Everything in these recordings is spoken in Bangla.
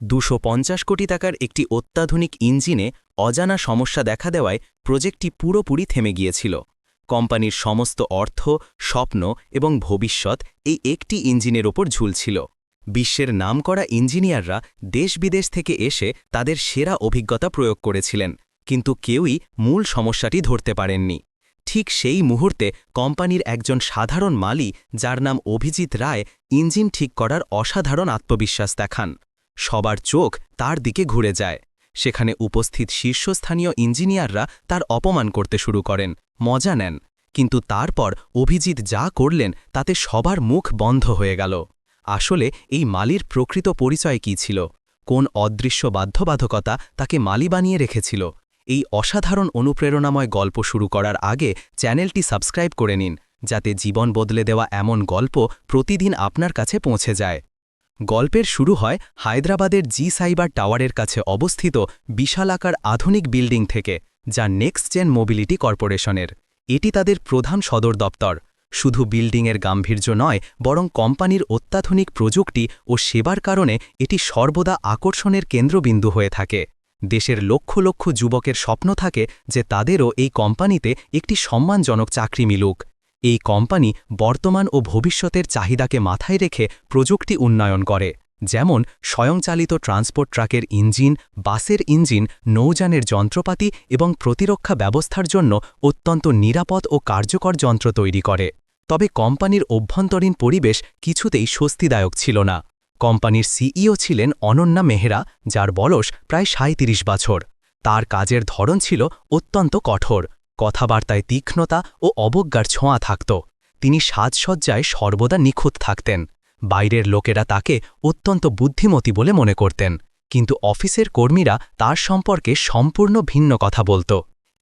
দুশো কোটি টাকার একটি অত্যাধুনিক ইঞ্জিনে অজানা সমস্যা দেখা দেওয়ায় প্রজেক্টটি পুরোপুরি থেমে গিয়েছিল। কোম্পানির সমস্ত অর্থ, স্বপ্ন এবং ভবিষ্যৎ এই একটি ইঞ্জিনের ওপর ঝুলছিল। বিশ্বের নামকরা ইঞ্জিনিয়াররা দেশ বিদেশ থেকে এসে তাদের সেরা অভিজ্ঞতা প্রয়োগ করেছিলেন, কিন্তু কেউই মূল সমস্যাটি ধরতে পারেননি। ঠিক সেই মুহূর্তে কোম্পানির একজন সাধারণ মালি, যার নাম অভিজিৎ রায়, ইঞ্জিন ঠিক করার অসাধারণ আত্মবিশ্বাস দেখান। সবার চোখ তার দিকে ঘুরে যায়। সেখানে উপস্থিত শীর্ষস্থানীয় ইঞ্জিনিয়াররা তার অপমান করতে শুরু করেন, মজা নেন। কিন্তু তারপর অভিজিৎ যা করলেন তাতে সবার মুখ বন্ধ হয়ে গেল। আসলে এই মালির প্রকৃত পরিচয় কী ছিল? কোন অদৃশ্য বাধ্যবাধকতা তাকে মালি বানিয়ে রেখেছিল? এই অসাধারণ অনুপ্রেরণাময় গল্প শুরু করার আগে চ্যানেলটি সাবস্ক্রাইব করে নিন, যাতে জীবন বদলে দেওয়া এমন গল্প প্রতিদিন আপনার কাছে পৌঁছে যায়। গল্পের শুরু হয় হায়দ্রাবাদের জি সাইবার টাওয়ারের কাছে অবস্থিত বিশালাকার আধুনিক বিল্ডিং থেকে, যা নেক্সট জেন মোবিলিটি কর্পোরেশনের। এটি তাদের প্রধান সদর দপ্তর। শুধু বিল্ডিংয়ের গাম্ভীর্য নয়, বরং কোম্পানির অত্যাধুনিক প্রযুক্তি ও সেবার কারণে এটি সর্বদা আকর্ষণের কেন্দ্রবিন্দু হয়ে থাকে। দেশের লক্ষ লক্ষ যুবকের স্বপ্ন থাকে যে তাদেরও এই কোম্পানিতে একটি সম্মানজনক চাকরি মিলুক। এই কোম্পানি বর্তমান ও ভবিষ্যতের চাহিদাকে মাথায় রেখে প্রযুক্তি উন্নয়ন করে, যেমন স্বয়ংচালিত ট্রান্সপোর্ট ট্রাকের ইঞ্জিন, বাসের ইঞ্জিন, নৌযানের যন্ত্রপাতি এবং প্রতিরক্ষা ব্যবস্থার জন্য অত্যন্ত নিরাপদ ও কার্যকর যন্ত্র তৈরি করে। তবে কোম্পানির অভ্যন্তরীণ পরিবেশ কিছুতেই স্বস্তিদায়ক ছিল না। কোম্পানির সিইও ছিলেন অনন্যা মেহরা, যার বয়স প্রায় সাঁত্রিশ বছর। তার কাজের ধরন ছিল অত্যন্ত কঠোর। কথাবার্তায় তীক্ষ্ণতা ও অবজ্ঞার ছোঁয়া থাকত। তিনি সাজসজ্জায় সর্বদা নিখুঁত থাকতেন। বাইরের লোকেরা তাকে অত্যন্ত বুদ্ধিমতী বলে মনে করতেন। কিন্তু অফিসের কর্মীরা তার সম্পর্কে সম্পূর্ণ ভিন্ন কথা বলত।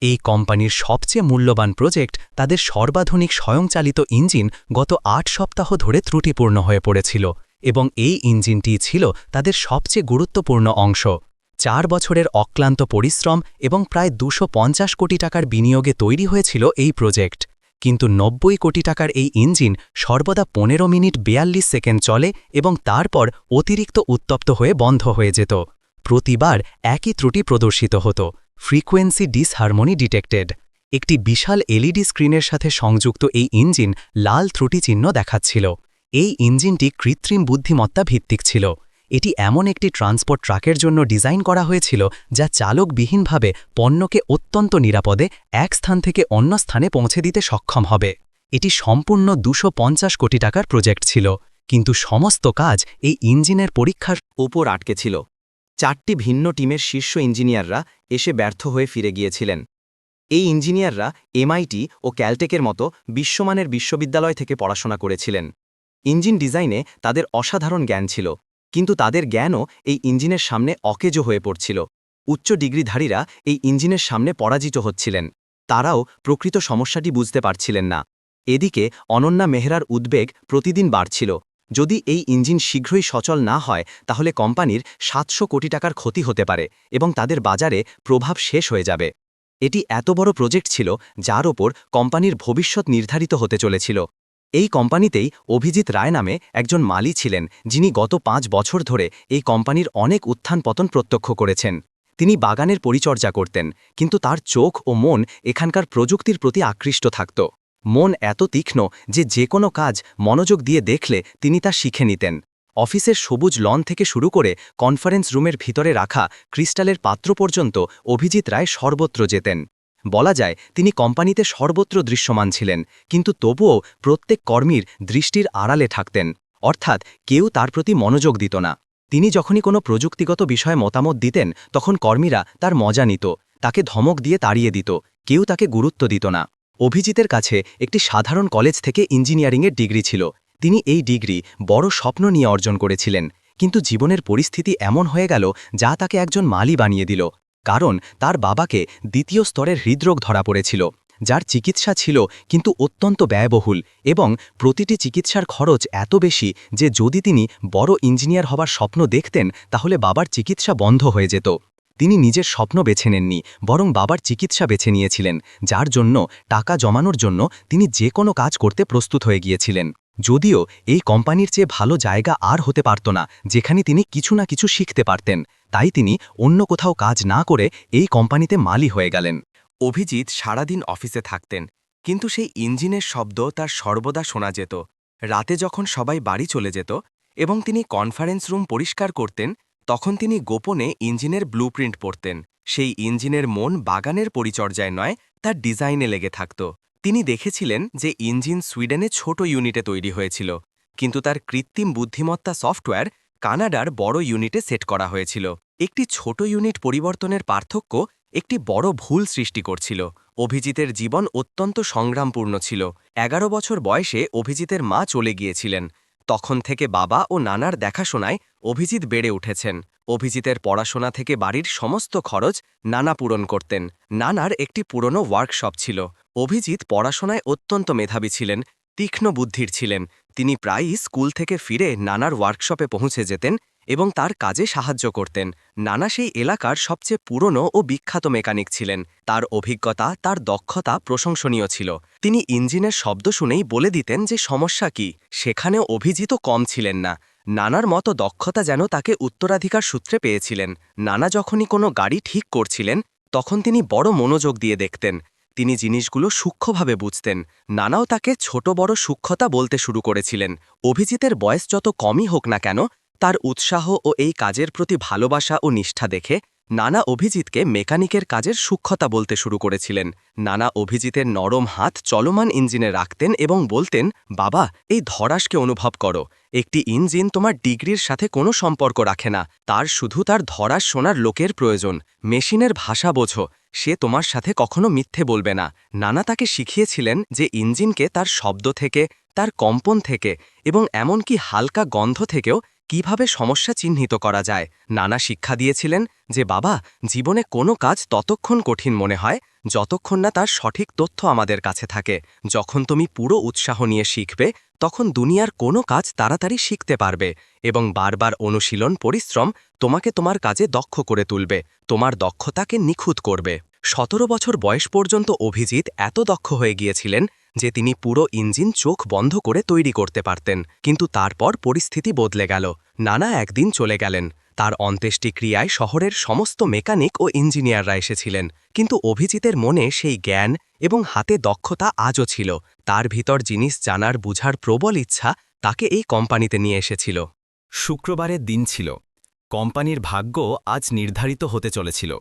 এই কোম্পানির সবচেয়ে মূল্যবান প্রজেক্ট তাদের সর্বাধুনিক স্বয়ংচালিত ইঞ্জিন গত আট সপ্তাহ ধরে ত্রুটিপূর্ণ হয়ে পড়েছিল এবং এই ইঞ্জিনটি ছিল তাদের সবচেয়ে গুরুত্বপূর্ণ অংশ। চার বছরের অক্লান্ত পরিশ্রম এবং প্রায় দুশো কোটি টাকার বিনিয়োগে তৈরি হয়েছিল এই প্রজেক্ট। কিন্তু নব্বই কোটি টাকার এই ইঞ্জিন সর্বদা পনেরো মিনিট বিয়াল্লিশ সেকেন্ড চলে এবং তারপর অতিরিক্ত উত্তপ্ত হয়ে বন্ধ হয়ে যেত। প্রতিবার একই ত্রুটি প্রদর্শিত হতো। Frequency disharmony detected. একটি বিশাল এলইডি স্ক্রিনের সাথে সংযুক্ত এই ইঞ্জিন লাল ত্রুটি চিহ্ন দেখাচ্ছিল। এই ইঞ্জিনটি কৃত্রিম বুদ্ধিমত্তা ভিত্তিক ছিল। এটি এমন একটি ট্রান্সপোর্ট ট্রাকের জন্য ডিজাইন করা হয়েছিল যা চালকবিহীনভাবে পণ্যকে অত্যন্ত নিরাপদে এক স্থান থেকে অন্য স্থানে পৌঁছে দিতে সক্ষম হবে। এটি সম্পূর্ণ দুশো কোটি টাকার প্রজেক্ট ছিল, কিন্তু সমস্ত কাজ এই ইঞ্জিনের পরীক্ষার ওপর আটকে ছিল। চারটি ভিন্ন টিমের শীর্ষ ইঞ্জিনিয়াররা এসে ব্যর্থ হয়ে ফিরে গিয়েছিলেন। এই ইঞ্জিনিয়াররা এমআইটি ও ক্যালটেকের মতো বিশ্বমানের বিশ্ববিদ্যালয় থেকে পড়াশোনা করেছিলেন। ইঞ্জিন ডিজাইনে তাদের অসাধারণ জ্ঞান ছিল। কিন্তু তাদের জ্ঞানও এই ইঞ্জিনের সামনে অকেজো হয়ে পড়ছিল। উচ্চ ডিগ্রিধারীরা এই ইঞ্জিনের সামনে পরাজিত হচ্ছিলেন। তারাও প্রকৃত সমস্যাটি বুঝতে পারছিলেন না। এদিকে অনন্যা মেহরার উদ্বেগ প্রতিদিন বাড়ছিল। যদি এই ইঞ্জিন শীঘ্রই সচল না হয়, তাহলে কোম্পানির সাতশো কোটি টাকার ক্ষতি হতে পারে এবং তাদের বাজারে প্রভাব শেষ হয়ে যাবে। এটি এত বড় প্রজেক্ট ছিল, যার ওপর কোম্পানির ভবিষ্যৎ নির্ধারিত হতে চলেছিল। এই কোম্পানিতেই অভিজিৎ রায় নামে একজন মালি ছিলেন, যিনি গত পাঁচ বছর ধরে এই কোম্পানির অনেক উত্থান পতন প্রত্যক্ষ করেছেন। তিনি বাগানের পরিচর্যা করতেন, কিন্তু তার চোখ ও মন এখানকার প্রযুক্তির প্রতি আকৃষ্ট থাকত। মন এত তীক্ষ্ণ যে যে কোনো কাজ মনোযোগ দিয়ে দেখলে তিনি তা শিখে নিতেন। অফিসের সবুজ লন থেকে শুরু করে কনফারেন্স রুমের ভিতরে রাখা ক্রিস্টালের পাত্র পর্যন্ত অভিজিৎ রায় সর্বত্র যেতেন। বলা যায়, তিনি কোম্পানিতে সর্বত্র দৃশ্যমান ছিলেন, কিন্তু তবুও প্রত্যেক কর্মীর দৃষ্টির আড়ালে থাকতেন, অর্থাৎ কেউ তার প্রতি মনোযোগ দিত না। তিনি যখনই কোনো প্রযুক্তিগত বিষয়ে মতামত দিতেন, তখন কর্মীরা তার মজা নিত, তাকে ধমক দিয়ে তাড়িয়ে দিত, কেউ তাকে গুরুত্ব দিত না। অভিজিতের কাছে একটি সাধারণ কলেজ থেকে ইঞ্জিনিয়ারিংয়ের ডিগ্রি ছিল, তিনি এই ডিগ্রি বড় স্বপ্ন নিয়ে অর্জন করেছিলেন, কিন্তু জীবনের পরিস্থিতি এমন হয়ে গেল, যা তাকে একজন মালি বানিয়ে দিল। কারণ তার বাবাকে দ্বিতীয় স্তরের হৃদরোগ ধরা পড়েছিল, যার চিকিৎসা ছিল কিন্তু অত্যন্ত ব্যয়বহুল এবং প্রতিটি চিকিৎসার খরচ এত বেশি যে যদি তিনি বড় ইঞ্জিনিয়ার হবার স্বপ্ন দেখতেন, তাহলে বাবার চিকিৎসা বন্ধ হয়ে যেত। তিনি নিজের স্বপ্ন বেছে নেননি, বরং বাবার চিকিৎসা বেছে নিয়েছিলেন, যার জন্য, টাকা জমানোর জন্য তিনি যে কোনো কাজ করতে প্রস্তুত হয়ে গিয়েছিলেন। যদিও এই কোম্পানির চেয়ে ভালো জায়গা আর হতে পারত না, যেখানে তিনি কিছু না কিছু শিখতে পারতেন। তাই তিনি অন্য কোথাও কাজ না করে এই কোম্পানিতে মালি হয়ে গেলেন। অভিজিৎ সারাদিন অফিসে থাকতেন, কিন্তু সেই ইঞ্জিনের শব্দ তার সর্বদা শোনা যেত। রাতে যখন সবাই বাড়ি চলে যেত এবং তিনি কনফারেন্স রুম পরিষ্কার করতেন, তখন তিনি গোপনে ইঞ্জিনের ব্লুপ্রিন্ট পড়তেন। সেই ইঞ্জিনের মন বাগানের পরিচর্যায় নয়, তার ডিজাইনে লেগে থাকত। তিনি দেখেছিলেন যে ইঞ্জিন সুইডেনে ছোট ইউনিটে তৈরি হয়েছিল, কিন্তু তার কৃত্রিম বুদ্ধিমত্তা সফটওয়্যার কানাডার বড় ইউনিটে সেট করা হয়েছিল। একটি ছোট ইউনিট পরিবর্তনের পার্থক্য একটি বড় ভুল সৃষ্টি করছিল। অভিজিতের জীবন অত্যন্ত সংগ্রামপূর্ণ ছিল। এগারো বছর বয়সে অভিজিতের মা চলে গিয়েছিলেন। তখন থেকে বাবা ও নানার দেখাশোনায় অভিজিৎ বেড়ে উঠেছেন। অভিজিতের পড়াশোনা থেকে বাড়ির সমস্ত খরচ নানা পূরণ করতেন। নানার একটি পুরনো ওয়ার্কশপ ছিল। অভিজিৎ পড়াশোনায় অত্যন্ত মেধাবী ছিলেন। তীক্ষ্ণ বুদ্ধির ছিলেন। তিনি প্রায়ই স্কুল থেকে ফিরে নানার ওয়ার্কশপে পৌঁছে যেতেন এবং তার কাজে সাহায্য করতেন। নানা সেই এলাকার সবচেয়ে পুরনো ও বিখ্যাত মেকানিক ছিলেন। তার অভিজ্ঞতা, তার দক্ষতা প্রশংসনীয় ছিল। তিনি ইঞ্জিনের শব্দ শুনেই বলে দিতেন যে, সমস্যা কি? সেখানেও অভিজিত কম ছিলেন না। নানার মতো দক্ষতা যেন তাকে উত্তরাধিকার সূত্রে পেয়েছিলেন। নানা যখনই কোনো গাড়ি ঠিক করছিলেন, তখন তিনি বড় মনোযোগ দিয়ে দেখতেন। তিনি জিনিসগুলো সূক্ষ্মভাবে বুঝতেন। নানাও তাকে ছোট বড় সূক্ষ্মতা বলতে শুরু করেছিলেন। অভিজিতের বয়স যত কমই হোক না কেন, তার উৎসাহ ও এই কাজের প্রতি ভালোবাসা ও নিষ্ঠা দেখে নানা অভিজিৎকে মেকানিকের কাজের সূক্ষ্মতা বলতে শুরু করেছিলেন। নানা অভিজিতের নরম হাত চলমান ইঞ্জিনে রাখতেন এবং বলতেন, বাবা, এই ধরাসকে অনুভব করো। একটি ইঞ্জিন তোমার ডিগ্রির সাথে কোনো সম্পর্ক রাখে না। তার শুধু তার ধরাস শোনার লোকের প্রয়োজন। মেশিনের ভাষা বোঝো। সে তোমার সাথে কখনো মিথ্যে বলবে না। নানা তাকে শিখিয়েছিলেন যে ইঞ্জিনকে তার শব্দ থেকে, তার কম্পন থেকে এবং এমনকি হালকা গন্ধ থেকেও কীভাবে সমস্যা চিহ্নিত করা যায়। নানা শিক্ষা দিয়েছিলেন যে, বাবা, জীবনে কোনো কাজ ততক্ষণ কঠিন মনে হয় যতক্ষণ না তার সঠিক তথ্য আমাদের কাছে থাকে। যখন তুমি পুরো উৎসাহ নিয়ে শিখবে তখন দুনিয়ার কোনো কাজ তাড়াতাড়ি শিখতে পারবে এবং বারবার অনুশীলন পরিশ্রম তোমাকে তোমার কাজে দক্ষ করে তুলবে, তোমার দক্ষতাকে নিখুঁত করবে। সতেরো বছর বয়স পর্যন্ত অভিজিৎ এত দক্ষ হয়ে গিয়েছিলেন যে তিনি পুরো ইঞ্জিন চোখ বন্ধ করে তৈরি করতে পারতেন, কিন্তু তারপর পরিস্থিতি বদলে গেল, নানা একদিন চলে গেলেন। তার অন্ত্যেষ্টিক্রিয়ায় শহরের সমস্ত মেকানিক ও ইঞ্জিনিয়াররা এসেছিলেন, কিন্তু অভিজিতের মনে সেই জ্ঞান এবং হাতে দক্ষতা আজও ছিল। তার ভিতর জিনিস জানার বুঝার প্রবল ইচ্ছা তাকে এই কোম্পানিতে নিয়ে এসেছিল। শুক্রবারের দিন ছিল। কোম্পানির ভাগ্য আজ নির্ধারিত হতে চলেছিল।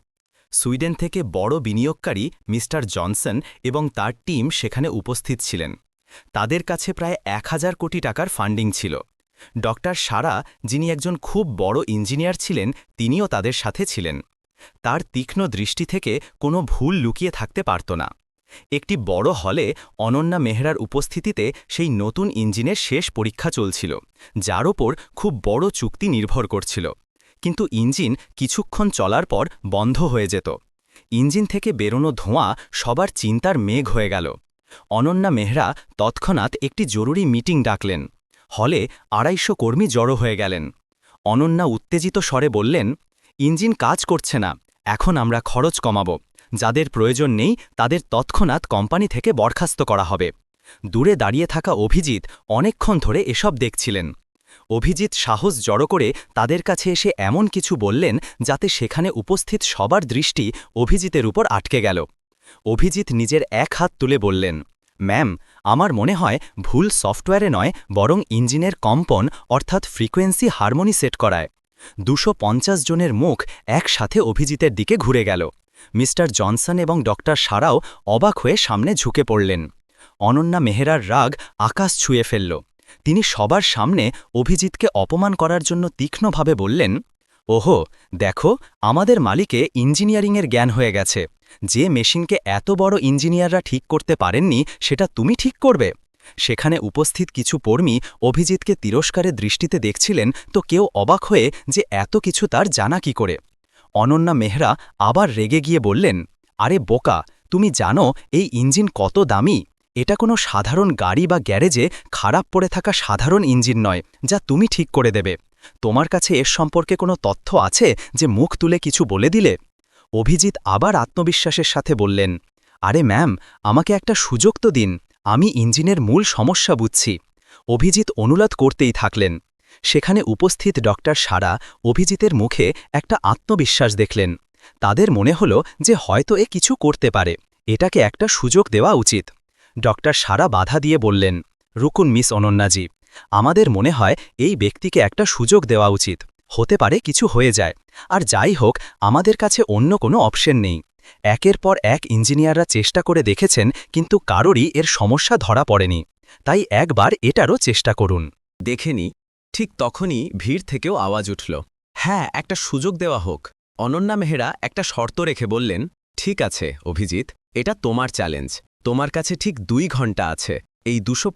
সুইডেন থেকে বড় বিনিয়োগকারী মিস্টার জনসন এবং তার টিম সেখানে উপস্থিত ছিলেন। তাদের কাছে প্রায় এক হাজার কোটি টাকার ফান্ডিং ছিল। ডক্টর সারা, যিনি একজন খুব বড় ইঞ্জিনিয়ার ছিলেন, তিনিও তাদের সাথে ছিলেন। তার তীক্ষ্ণ দৃষ্টি থেকে কোনো ভুল লুকিয়ে থাকতে পারত না। একটি বড় হলে অনন্যা মেহরার উপস্থিতিতে সেই নতুন ইঞ্জিনের শেষ পরীক্ষা চলছিল, যার ওপর খুব বড় চুক্তি নির্ভর করছিল। কিন্তু ইঞ্জিন কিছুক্ষণ চলার পর বন্ধ হয়ে যেত। ইঞ্জিন থেকে বেরোনো ধোঁয়া সবার চিন্তার মেঘ হয়ে গেল। অনন্যা মেহরা তৎক্ষণাৎ একটি জরুরি মিটিং ডাকলেন। হলে আড়াইশো কর্মী জড়ো হয়ে গেলেন। অনন্যা উত্তেজিত স্বরে বললেন, ইঞ্জিন কাজ করছে না, এখন আমরা খরচ কমাব। যাদের প্রয়োজন নেই, তাদের তৎক্ষণাৎ কোম্পানি থেকে বরখাস্ত করা হবে। দূরে দাঁড়িয়ে থাকা অভিজিৎ অনেকক্ষণ ধরে এসব দেখছিলেন। অভিজিৎ সাহস জড়ো করে তাদের কাছে এসে এমন কিছু বললেন যাতে সেখানে উপস্থিত সবার দৃষ্টি অভিজিতের উপর আটকে গেল। অভিজিৎ নিজের এক হাত তুলে বললেন, ম্যাম, আমার মনে হয় ভুল সফটওয়্যারে নয়, বরং ইঞ্জিনের কম্পন, অর্থাৎ ফ্রিকোয়েন্সি হারমোনি সেট করায়। দুশো জনের মুখ একসাথে অভিজিতের দিকে ঘুরে গেল। মিস্টার জনসন এবং ডক্টর সারাও অবাক হয়ে সামনে ঝুঁকে পড়লেন। অনন্যা মেহেরার রাগ আকাশ ছুঁয়ে ফেলল। তিনি সবার সামনে অভিজিৎকে অপমান করার জন্য তীক্ষ্ণভাবে বললেন, ওহো, দেখো, আমাদের মালিকে ইঞ্জিনিয়ারিংয়ের জ্ঞান হয়ে গেছে। যে মেশিনকে এত বড় ইঞ্জিনিয়াররা ঠিক করতে পারেননি, সেটা তুমি ঠিক করবে। সেখানে উপস্থিত কিছু কর্মী অভিজিৎকে তিরস্কারের দৃষ্টিতে দেখছিলেন, তো কেউ অবাক হয়ে যে এত কিছু তার জানা কি করে। অনন্যা মেহরা আবার রেগে গিয়ে বললেন, আরে বোকা, তুমি জানো এই ইঞ্জিন কত দামি? এটা কোনো সাধারণ গাড়ি বা গ্যারেজে খারাপ পড়ে থাকা সাধারণ ইঞ্জিন নয়, যা তুমি ঠিক করে দেবে। তোমার কাছে এর সম্পর্কে কোনো তথ্য আছে যে মুখ তুলে কিছু বলে দিলে? অভিজিৎ আবার আত্মবিশ্বাসের সাথে বললেন, আরে ম্যাম, আমাকে একটা সুযোগ তো দিন, আমি ইঞ্জিনের মূল সমস্যা বুঝছি। অভিজিৎ অনুলাদ করতেই থাকলেন। সেখানে উপস্থিত ডক্টর সারা অভিজিতের মুখে একটা আত্মবিশ্বাস দেখলেন। তাদের মনে হল যে হয়তো এ কিছু করতে পারে। এটাকে একটা সুযোগ দেওয়া উচিত। ডক্টর সারা বাধা দিয়ে বললেন, রুকুন, মিস অনন্যাজি, আমাদের মনে হয় এই ব্যক্তিকে একটা সুযোগ দেওয়া উচিত। হতে পারে কিছু হয়ে যায়। আর যাই হোক, আমাদের কাছে অন্য কোনো অপশন নেই। একের পর এক ইঞ্জিনিয়াররা চেষ্টা করে দেখেছেন, কিন্তু কারোরই এর সমস্যা ধরা পড়েনি। তাই একবার এটারও চেষ্টা করুন। দেখেনি ঠিক তখনই ভিড় থেকেও আওয়াজ উঠল। হ্যাঁ একটা সুযোগ দেওয়া হোক। অনন্যা মেহরা একটা শর্ত রেখে বললেন, ঠিক আছে, অভিজিৎ, এটা তোমার চ্যালেঞ্জ। তোমার কাছে ঠিক দুই ঘণ্টা আছে। এই দুশো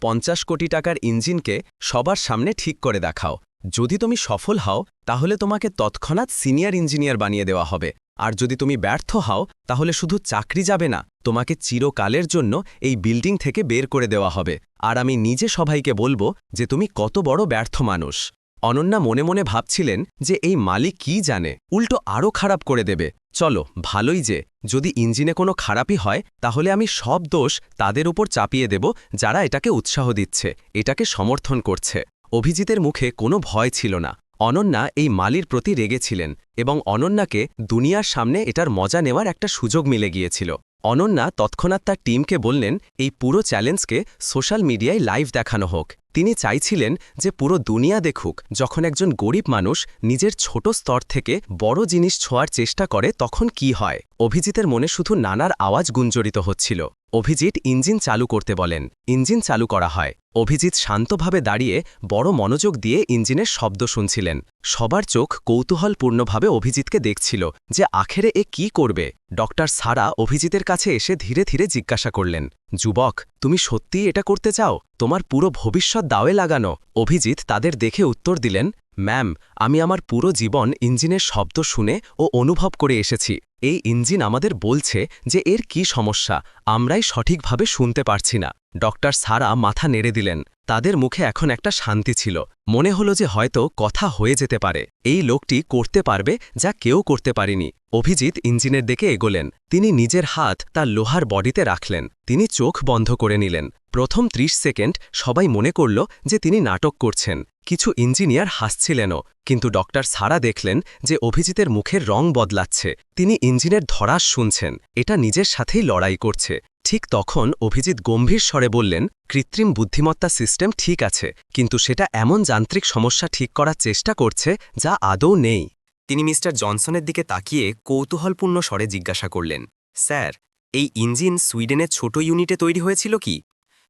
কোটি টাকার ইঞ্জিনকে সবার সামনে ঠিক করে দেখাও। যদি তুমি সফল হও, তাহলে তোমাকে তৎক্ষণাৎ সিনিয়র ইঞ্জিনিয়ার বানিয়ে দেওয়া হবে। আর যদি তুমি ব্যর্থ হও, তাহলে শুধু চাকরি যাবে না, তোমাকে চিরকালের জন্য এই বিল্ডিং থেকে বের করে দেওয়া হবে। আর আমি নিজে সবাইকে বলব যে তুমি কত বড় ব্যর্থ মানুষ। অনন্যা মনে মনে ভাবছিলেন যে এই মালিক কি জানে, উল্টো আরও খারাপ করে দেবে। চলো, ভালোই যে, যদি ইঞ্জিনে কোনো খারাপই হয়, তাহলে আমি সব দোষ তাদের উপর চাপিয়ে দেব, যারা এটাকে উৎসাহ দিচ্ছে, এটাকে সমর্থন করছে। অভিজিতের মুখে কোনো ভয় ছিল না। অনন্যা এই মালির প্রতি রেগেছিলেন এবং অনন্যাকে দুনিয়ার সামনে এটার মজা নেওয়ার একটা সুযোগ মিলে গিয়েছিল। অনন্যা তৎক্ষণাৎ তার টিমকে বললেন, এই পুরো চ্যালেঞ্জকে সোশ্যাল মিডিয়ায় লাইভ দেখানো হোক। তিনি চাইছিলেন যে পুরো দুনিয়া দেখুক। যখন একজন গরিব মানুষ নিজের ছোট স্তর থেকে বড় জিনিস ছোঁয়ার চেষ্টা করে, তখন কি হয়? অভিজিতের মনে শুধু নানার আওয়াজ গুঞ্জরিত হচ্ছিল। অভিজিৎ ইঞ্জিন চালু করতে বলেন। ইঞ্জিন চালু করা হয়। অভিজিৎ শান্তভাবে দাঁড়িয়ে বড় মনোযোগ দিয়ে ইঞ্জিনের শব্দ শুনছিলেন। সবার চোখ কৌতূহলপূর্ণভাবে অভিজিৎকে দেখছিল যে আখেরে এ কি করবে। ডক্টর সারা অভিজিতের কাছে এসে ধীরে ধীরে জিজ্ঞাসা করলেন, যুবক, তুমি সত্যিই এটা করতে চাও? তোমার পুরো ভবিষ্যৎ দাওয়ে লাগানো? অভিজিৎ তাদের দেখে উত্তর দিলেন, ম্যাম, আমি আমার পুরো জীবন ইঞ্জিনের শব্দ শুনে ও অনুভব করে এসেছি। এই ইঞ্জিন আমাদের বলছে যে এর কি সমস্যা, আমরাই সঠিকভাবে শুনতে পারছি না। ডক্টর সারা মাথা নেড়ে দিলেন। তাদের মুখে এখন একটা শান্তি ছিল। মনে হলো যে হয়তো কথা হয়ে যেতে পারে। এই লোকটি করতে পারবে যা কেউ করতে পারেনি। অভিজিৎ ইঞ্জিনের দিকে এগোলেন। তিনি নিজের হাত তার লোহার বডিতে রাখলেন। তিনি চোখ বন্ধ করে নিলেন। প্রথম ৩০ সেকেন্ড সবাই মনে করল যে তিনি নাটক করছেন। কিছু ইঞ্জিনিয়ার হাসছিলেনও, কিন্তু ডক্টর সারা দেখলেন যে অভিজিতের মুখের রং বদলাচ্ছে। তিনি ইঞ্জিনের ধরাস শুনছেন, এটা নিজের সাথেই লড়াই করছে। ঠিক তখন অভিজিৎ গম্ভীর স্বরে বললেন, কৃত্রিম বুদ্ধিমত্তা সিস্টেম ঠিক আছে, কিন্তু সেটা এমন যান্ত্রিক সমস্যা ঠিক করার চেষ্টা করছে যা আদৌ নেই। তিনি মিস্টার জনসনের দিকে তাকিয়ে কৌতূহলপূর্ণ স্বরে জিজ্ঞাসা করলেন, স্যার, এই ইঞ্জিন সুইডেনের ছোট ইউনিটে তৈরি হয়েছিল কি?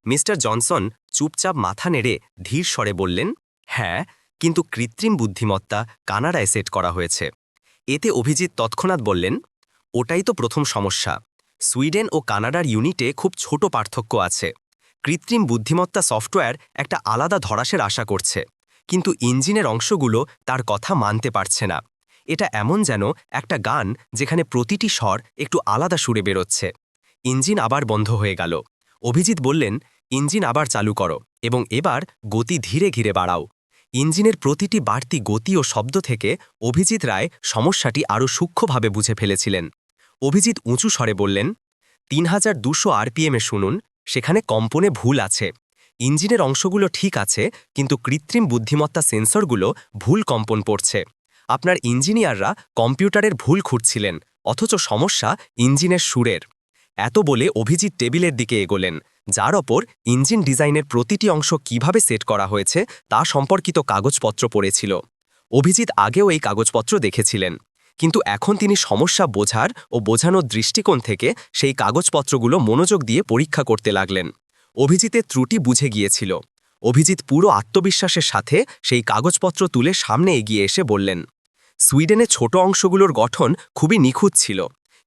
মিস্টার জনসন চুপচাপ মাথা নেড়ে ধীর স্বরে বললেন হ্যাঁ কিন্তু কৃত্রিম বুদ্ধিমত্তা কানাডায় সেট করা হয়েছে। এতে অভিজিৎ তৎক্ষণাৎ বললেন, ওটাই তো প্রথম সমস্যা। সুইডেন ও কানাডার ইউনিটে খুব ছোট পার্থক্য আছে। কৃত্রিম বুদ্ধিমত্তা সফটওয়্যার একটা আলাদা ধরাসের আশা করছে, কিন্তু ইঞ্জিনের অংশগুলো তার কথা মানতে পারছে না। এটা এমন যেন একটা গান যেখানে প্রতিটি স্বর একটু আলাদা সুরে বেরোচ্ছে। ইঞ্জিন আবার বন্ধ হয়ে গেল। অভিজিৎ বললেন ইঞ্জিন আবার চালু করো এবং এবার গতি ধীরে ধীরে বাড়াও। ইঞ্জিনের প্রতিটি বাড়তি গতি ও শব্দ থেকে অভিজিৎ রায় সমস্যাটি আরও সূক্ষ্মভাবে বুঝে ফেলেছিলেন। অভিজিৎ উঁচু স্বরে বললেন, তিন হাজার দুশো আরপিএমে শুনুন, সেখানে কম্পনে ভুল আছে। ইঞ্জিনের অংশগুলো ঠিক আছে, কিন্তু কৃত্রিম বুদ্ধিমত্তা সেন্সরগুলো ভুল কম্পন পড়ছে আপনার ইঞ্জিনিয়াররা কম্পিউটারের ভুল খুঁজছিলেন, অথচ সমস্যা ইঞ্জিনের সুরের। এত বলে অভিজিৎ টেবিলের দিকে এগোলেন। যার ওপর ইঞ্জিন ডিজাইনের প্রতিটি অংশ কীভাবে সেট করা হয়েছে তা সম্পর্কিত কাগজপত্র পড়েছিল। অভিজিৎ আগেও এই কাগজপত্র দেখেছিলেন। কিন্তু এখন তিনি সমস্যা বোঝার ও বোঝানোর দৃষ্টিকোণ থেকে সেই কাগজপত্রগুলো মনোযোগ দিয়ে পরীক্ষা করতে লাগলেন। অভিজিতের ত্রুটি বুঝে গিয়েছিল। অভিজিৎ পুরো আত্মবিশ্বাসের সাথে সেই কাগজপত্র তুলে সামনে এগিয়ে এসে বললেন, সুইডেনে ছোট অংশগুলোর গঠন খুবই নিখুঁত ছিল।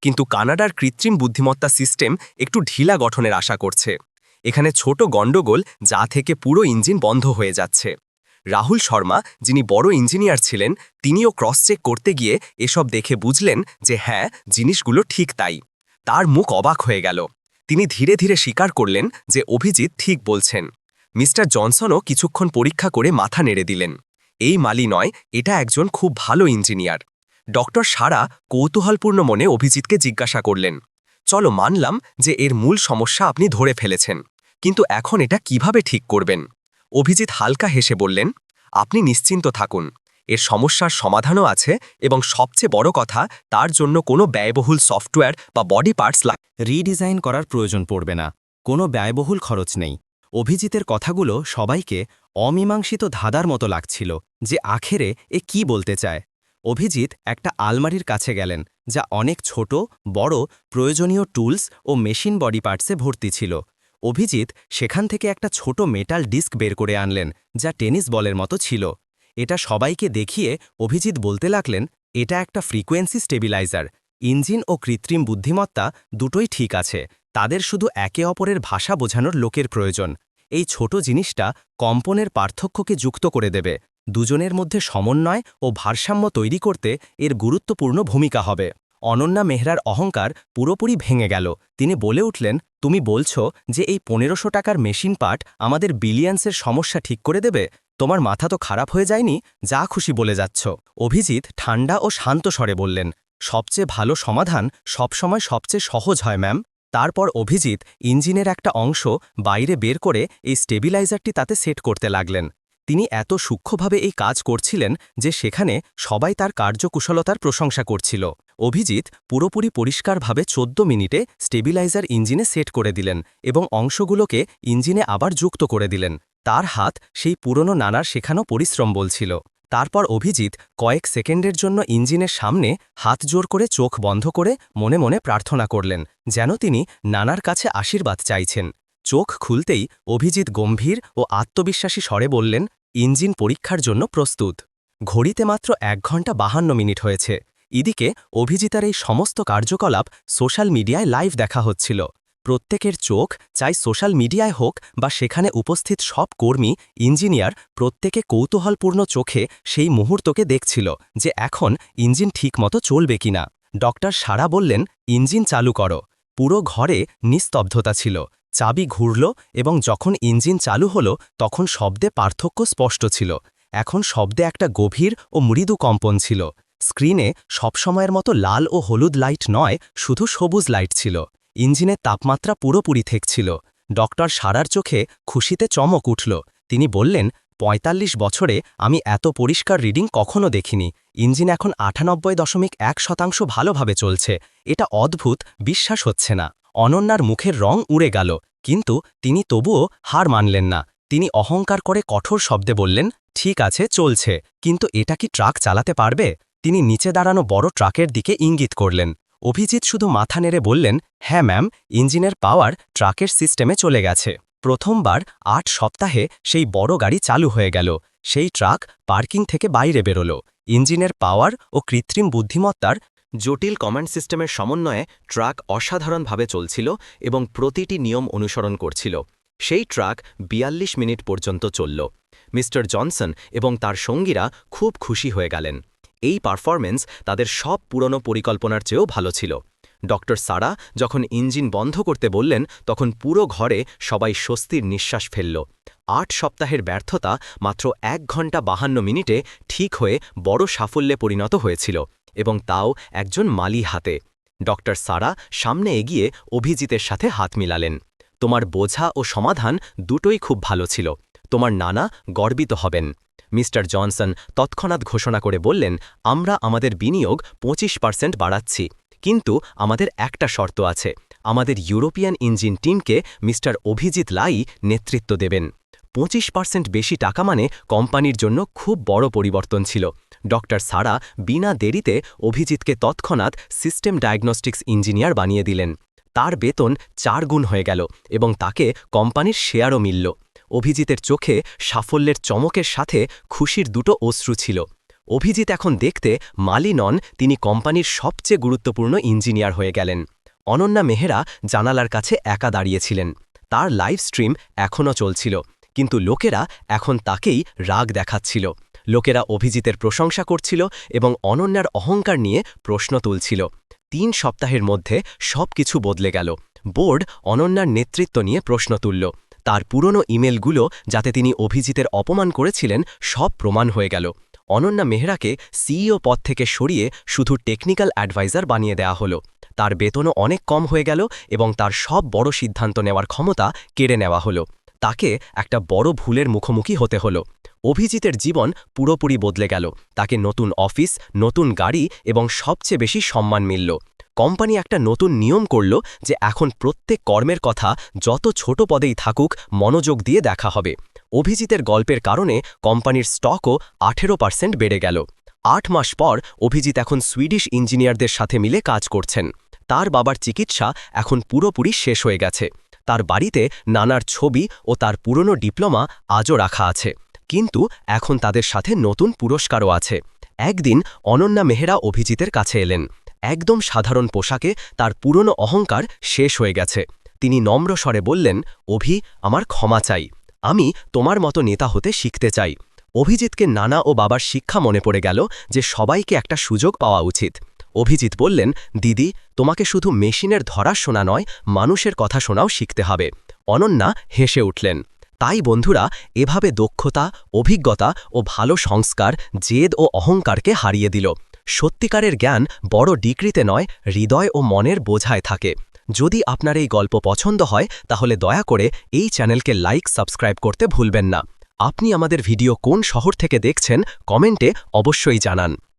কিন্তু কানাডার কৃত্রিম বুদ্ধিমত্তা সিস্টেম একটু ঢিলা গঠনের আশা করছে। এখানে ছোট গণ্ডগোল যা থেকে পুরো ইঞ্জিন বন্ধ হয়ে যাচ্ছে। রাহুল শর্মা, যিনি বড় ইঞ্জিনিয়ার ছিলেন, তিনিও ক্রস চেক করতে গিয়ে এসব দেখে বুঝলেন যে হ্যাঁ জিনিসগুলো ঠিক তাই। তার মুখ অবাক হয়ে গেল। তিনি ধীরে ধীরে স্বীকার করলেন যে অভিজিৎ ঠিক বলছেন। মিস্টার জনসনও কিছুক্ষণ পরীক্ষা করে মাথা নেড়ে দিলেন। এই মালি নয়, এটা একজন খুব ভালো ইঞ্জিনিয়ার। ডক্টর সারা কৌতূহলপূর্ণ মনে অভিজিৎকে জিজ্ঞাসা করলেন, চলো মানলাম যে এর মূল সমস্যা আপনি ধরে ফেলেছেন, কিন্তু এখন এটা কীভাবে ঠিক করবেন? অভিজিৎ হালকা হেসে বললেন, আপনি নিশ্চিন্ত থাকুন, এর সমস্যার সমাধানও আছে এবং সবচেয়ে বড় কথা, তার জন্য কোনো ব্যয়বহুল সফটওয়্যার বা বডি পার্টস লাগ রিডিজাইন করার প্রয়োজন পড়বে না, কোনো ব্যয়বহুল খরচ নেই। অভিজিতের কথাগুলো সবাইকে অমীমাংসিত ধাঁধার মতো লাগছিল যে আখেরে এ কি বলতে চায়। অভিজিৎ একটা আলমারির কাছে গেলেন, যা অনেক ছোট, বড়, প্রয়োজনীয় টুলস ও মেশিন বডি পার্টসে ভর্তি ছিল। অভিজিৎ সেখান থেকে একটা ছোট মেটাল ডিস্ক বের করে আনলেন, যা টেনিস বলের মতো ছিল। এটা সবাইকে দেখিয়ে অভিজিৎ বলতে লাগলেন, এটা একটা ফ্রিকোয়েন্সি স্টেবিলাইজার। ইঞ্জিন ও কৃত্রিম বুদ্ধিমত্তা দুটোই ঠিক আছে। তাদের শুধু একে অপরের ভাষা বোঝানোর লোকের প্রয়োজন। এই ছোট জিনিসটা কম্পনের পার্থক্যকে যুক্ত করে দেবে। দুজনের মধ্যে সমন্বয় ও ভারসাম্য তৈরি করতে এর গুরুত্বপূর্ণ ভূমিকা হবে। অনন্যা মেহরার অহংকার পুরোপুরি ভেঙে গেল। তিনি বলে উঠলেন, তুমি বলছো যে এই পনেরোশো টাকার মেশিন পার্ট আমাদের বিলিয়ন্সের সমস্যা ঠিক করে দেবে? তোমার মাথা তো খারাপ হয়ে যায়নি? যা খুশি বলে যাচ্ছ। অভিজিৎ ঠান্ডা ও শান্ত স্বরে বললেন, সবচেয়ে ভালো সমাধান সবসময় সবচেয়ে সহজ হয়, ম্যাম। তারপর অভিজিৎ ইঞ্জিনের একটা অংশ বাইরে বের করে এই স্টেবিলাইজারটি তাতে সেট করতে লাগলেন। তিনি এত সূক্ষ্মভাবে এই কাজ করছিলেন যে সেখানে সবাই তার কার্যকুশলতার প্রশংসা করছিল। অভিজিৎ পুরোপুরি পরিষ্কারভাবে চোদ্দ মিনিটে স্টেবিলাইজার ইঞ্জিনে সেট করে দিলেন এবং অংশগুলোকে ইঞ্জিনে আবার যুক্ত করে দিলেন। তার হাত সেই পুরনো নানার শেখানো পরিশ্রম বলছিল। তারপর অভিজিৎ কয়েক সেকেন্ডের জন্য ইঞ্জিনের সামনে হাত জোর করে চোখ বন্ধ করে মনে মনে প্রার্থনা করলেন, যেন তিনি নানার কাছে আশীর্বাদ চাইছেন। চোখ খুলতেই অভিজিৎ গম্ভীর ও আত্মবিশ্বাসী স্বরে বললেন, ইঞ্জিন পরীক্ষার জন্য প্রস্তুত। ঘড়িতে মাত্র এক ঘণ্টা বাহান্ন মিনিট হয়েছে। এদিকে অভিজিতার এই সমস্ত কার্যকলাপ সোশ্যাল মিডিয়ায় লাইভ দেখা হচ্ছিল। প্রত্যেকের চোখ চাই সোশ্যাল মিডিয়ায় হোক বা সেখানে উপস্থিত সব কর্মী, ইঞ্জিনিয়ার প্রত্যেকে কৌতূহলপূর্ণ চোখে সেই মুহূর্তকে দেখছিল যে এখন ইঞ্জিন ঠিকমতো চলবে কিনা। ডক্টর সারা বললেন, ইঞ্জিন চালু করো। পুরো ঘরে নিস্তব্ধতা ছিল। চাবি ঘুরল এবং যখন ইঞ্জিন চালু হলো, তখন শব্দে পার্থক্য স্পষ্ট ছিল। এখন শব্দে একটা গভীর ও মৃদু কম্পন ছিল। স্ক্রিনে সবসময়ের মতো লাল ও হলুদ লাইট নয়, শুধু সবুজ লাইট ছিল। ইঞ্জিনের তাপমাত্রা পুরোপুরি থেকছিল ডক্টর সারার চোখে খুশিতে চমক উঠল। তিনি বললেন ৪৫ বছরে আমি এত পরিষ্কার রিডিং কখনো দেখিনি। ইঞ্জিন এখন আটানব্বই দশমিক এক শতাংশ ভালোভাবে চলছে। এটা অদ্ভুত, বিশ্বাস হচ্ছে না। অনন্যার মুখের রং উড়ে গেল, কিন্তু তিনি তবুও হার মানলেন না। তিনি অহংকার করে কঠোর শব্দে বললেন, ঠিক আছে, চলছে, কিন্তু এটা কি ট্রাক চালাতে পারবে? তিনি নিচে দাঁড়ানো বড় ট্রাকের দিকে ইঙ্গিত করলেন। অভিজিৎ শুধু মাথা নেড়ে বললেন হ্যাঁ ম্যাম, ইঞ্জিনের পাওয়ার ট্রাকের সিস্টেমে চলে গেছে। প্রথমবার আট সপ্তাহে সেই বড় গাড়ি চালু হয়ে গেল। সেই ট্রাক পার্কিং থেকে বাইরে বেরোল। ইঞ্জিনের পাওয়ার ও কৃত্রিম বুদ্ধিমত্তার জটিল কমান্ড সিস্টেমের সমন্বয়ে ট্রাক অসাধারণভাবে চলছিল এবং প্রতিটি নিয়ম অনুসরণ করছিল। সেই ট্রাক ৪২ মিনিট পর্যন্ত চলল। মিস্টার জনসন এবং তার সঙ্গীরা খুব খুশি হয়ে গেলেন। এই পারফরমেন্স তাদের সব পুরনো পরিকল্পনার চেয়েও ভালো ছিল। ডক্টর সারা যখন ইঞ্জিন বন্ধ করতে বললেন, তখন পুরো ঘরে সবাই স্বস্তির নিঃশ্বাস ফেলল। আট সপ্তাহের ব্যর্থতা মাত্র এক ঘণ্টা বাহান্ন মিনিটে ঠিক হয়ে বড় সাফল্যে পরিণত হয়েছিল। এবং তাও একজন মালি হাতে। ডক্টর সারা সামনে এগিয়ে অভিজিতের সাথে হাত মিলালেন। তোমার বোঝা ও সমাধান দুটোই খুব ভালো ছিল। তোমার নানা গর্বিত হবেন। মিস্টার জনসন তৎক্ষণাৎ ঘোষণা করে বললেন, আমরা আমাদের বিনিয়োগ পঁচিশ পার্সেন্ট বাড়াচ্ছি। কিন্তু আমাদের একটা শর্ত আছে। আমাদের ইউরোপিয়ান ইঞ্জিন টিমকে মিস্টার অভিজিৎ লাই নেতৃত্ব দেবেন। পঁচিশ পার্সেন্ট বেশি টাকা মানে কোম্পানির জন্য খুব বড় পরিবর্তন ছিল। ডক্টর সারা বিনা দেরিতে অভিজিৎকে তৎক্ষণাৎ সিস্টেম ডায়াগনস্টিক্স ইঞ্জিনিয়ার বানিয়ে দিলেন। তার বেতন চার গুণ হয়ে গেল এবং তাকে কোম্পানির শেয়ারও মিলল। অভিজিতের চোখে সাফল্যের চমকের সাথে খুশির দুটো অশ্রু ছিল। অভিজিৎ এখন দেখতে মালি নন তিনি কোম্পানির সবচেয়ে গুরুত্বপূর্ণ ইঞ্জিনিয়ার হয়ে গেলেন। অনন্যা মেহেরা জানালার কাছে একা দাঁড়িয়েছিলেন তার লাইভ স্ট্রিম এখনও চলছিল, কিন্তু লোকেরা এখন তাকেই রাগ দেখাচ্ছিল। লোকেরা অভিজিতের প্রশংসা করছিল এবং অনন্যার অহংকার নিয়ে প্রশ্ন তুলছিল। তিন সপ্তাহের মধ্যে সব কিছু বদলে গেল। বোর্ড অনন্যার নেতৃত্ব নিয়ে প্রশ্ন তুলল। তার পুরনো ইমেলগুলো যাতে তিনি অভিজিতের অপমান করেছিলেন, সব প্রমাণ হয়ে গেল। অনন্যা মেহরাকে সিইও পদ থেকে সরিয়ে শুধু টেকনিক্যাল অ্যাডভাইজার বানিয়ে দেয়া হলো। তার বেতনও অনেক কম হয়ে গেল এবং তার সব বড় সিদ্ধান্ত নেওয়ার ক্ষমতা কেড়ে নেওয়া হলো। তাকে একটা বড় ভুলের মুখোমুখি হতে হলো। অভিজিতের জীবন পুরোপুরি বদলে গেল। তাকে নতুন অফিস, নতুন গাড়ি এবং সবচেয়ে বেশি সম্মান মিলল। কোম্পানি একটা নতুন নিয়ম করল যে এখন প্রত্যেক কর্মের কথা যত ছোট পদেই থাকুক মনোযোগ দিয়ে দেখা হবে। অভিজিতের গল্পের কারণে কোম্পানির স্টকও আঠেরো পার্সেন্ট বেড়ে গেল। আট মাস পর অভিজিৎ এখন সুইডিশ ইঞ্জিনিয়ারদের সাথে মিলে কাজ করছেন। তার বাবার চিকিৎসা এখন পুরোপুরি শেষ হয়ে গেছে। তার বাড়িতে নানার ছবি ও তার পুরনো ডিপ্লোমা আজও রাখা আছে। কিন্তু এখন তাদের সাথে নতুন পুরস্কারও আছে। একদিন অনন্যা মেহরা অভিজিতের কাছে এলেন। একদম সাধারণ পোশাকে তার পুরনো অহংকার শেষ হয়ে গেছে। তিনি নম্র স্বরে বললেন, অভি, আমার ক্ষমা চাই। আমি তোমার মতো নেতা হতে শিখতে চাই। অভিজিৎকে নানা ও বাবার শিক্ষা মনে পড়ে গেল যে সবাইকে একটা সুযোগ পাওয়া উচিত। অভিজিৎ বললেন, দিদি, তোমাকে শুধু মেশিনের ধরা শোনা নয়, মানুষের কথা শোনাও শিখতে হবে। অনন্যা হেসে উঠলেন, তাই বন্ধুরা, এভাবে দক্ষতা, অভিজ্ঞতা ও ভালো সংস্কার, জেদ ও অহংকারকে হারিয়ে দিল। সত্যিকারের জ্ঞান বড় ডিগ্রিতে নয়, হৃদয় ও মনের বোঝায় থাকে। যদি আপনার এই গল্প পছন্দ হয়, তাহলে দয়া করে এই চ্যানেলকে লাইক, সাবস্ক্রাইব করতে ভুলবেন না। আপনি আমাদের ভিডিও কোন শহর থেকে দেখছেন, কমেন্টে অবশ্যই জানান।